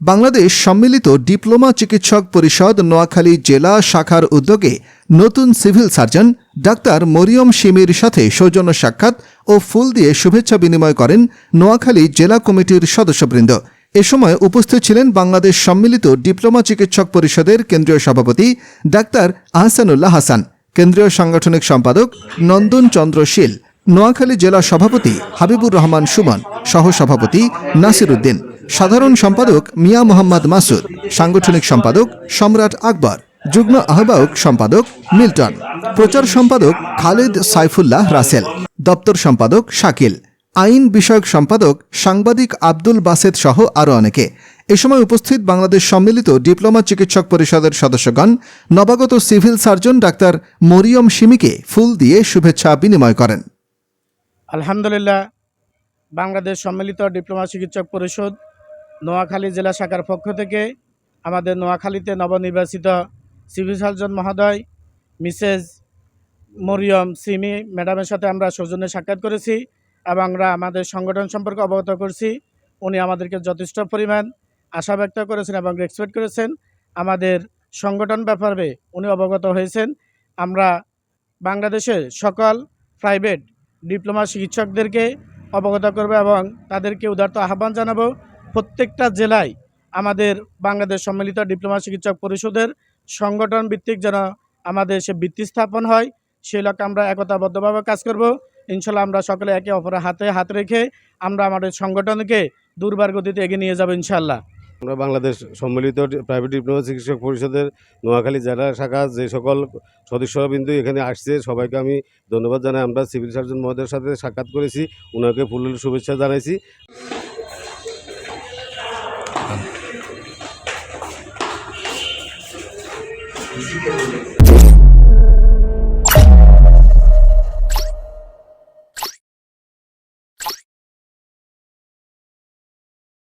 বাংলাদেশ সম্মিলিত ডিপ্লোমা চিকিৎসক পরিষদ নোয়াখালী জেলা শাখার উদ্যোগে নতুন সিভিল সার্জন ডাক্তার মরিয়ম শিমির সাথে সৌজন্য সাক্ষাৎ ও ফুল দিয়ে শুভেচ্ছা বিনিময় করেন নোয়াখালী জেলা কমিটির সদস্যবৃন্দ। এ সময় উপস্থিত ছিলেন বাংলাদেশ সম্মিলিত ডিপ্লোমা চিকিৎসক পরিষদের কেন্দ্রীয় সভাপতি ডাক্তার আহসানুল্লাহ হাসান, কেন্দ্রীয় সাংগঠনিক সম্পাদক নন্দন চন্দ্র শীল, নোয়াখালী জেলা সভাপতি হাবিবুর রহমান সুমন, সহসভাপতি নাসির উদ্দিন সাধারণ সম্পাদক মিয়া মোহাম্মদ মাসুদ, সাংগঠনিক সম্পাদক সম্রাট আকবর, যুগ্ম আহ্বায়ক সম্পাদক মিল্টন, প্রচার সম্পাদক খালেদ সাইফুল্লাহ রাসেল, দপ্তর সম্পাদক শাকিল, আইন বিষয়ক সম্পাদক সাংবাদিক আব্দুল বাসেদ সহ আরও অনেকে। এ সময় উপস্থিত বাংলাদেশ সম্মিলিত ডিপ্লোমা চিকিৎসক পরিষদের সদস্যগণ, নবাগত সিভিল সার্জন ডাক্তার মরিয়ম শিমিকে ফুল দিয়ে শুভেচ্ছা বিনিময় করেন। আলহামদুলিল্লাহ, বাংলাদেশ সম্মিলিত ডিপ্লোমা চিকিৎসক পরিষদ নোয়াখালী জেলা শাখার পক্ষ থেকে আমাদের নোয়াখালীতে নবনির্বাচিত সিভিল সার্জন মহোদয়, মিসেস মরিয়ম সিমি ম্যাডামের সাথে আমরা সৌজন্যে সাক্ষাৎ করেছি এবং আমরা আমাদের সংগঠন সম্পর্কে অবগত করছি। উনি আমাদেরকে যথেষ্ট পরিমাণ আশা ব্যক্ত করেছেন এবং এক্সপেক্ট করেছেন। আমাদের সংগঠন ব্যাপারে উনি অবগত হয়েছেন। আমরা বাংলাদেশের সকল প্রাইভেট ডিপ্লোমা চিকিৎসকদেরকে অবগত করব এবং তাদেরকে উদারত আহ্বান জানাব। প্রত্যেকটা জেলায় আমাদের বাংলাদেশ সম্মিলিত ডিপ্লোমা চিকিৎসক পরিষদের সংগঠন ভিত্তিক যেন আমাদের সে ভিত্তি স্থাপন হয়, সেই লক্ষ্যে আমরা একতাবদ্ধভাবে কাজ করব। ইনশাল্লাহ আমরা সকলে একে অপরের হাতে হাত রেখে আমরা আমাদের সংগঠনকে দুর্বার গতিতে এগিয়ে নিয়ে যাব ইনশাল্লাহ। আমরা বাংলাদেশ সম্মিলিত প্রাইভেট ডিপ্লোমা চিকিৎসক পরিষদের নোয়াখালী জেলা শাখা যে সকল সদস্যবিন্দু এখানে আসছে, সবাইকে আমি ধন্যবাদ জানাই। আমরা সিভিল সার্জন মহোদয়ের সাথে সাক্ষাৎ করেছি ওনাকে ফুল শুভেচ্ছা জানাইছি। 응.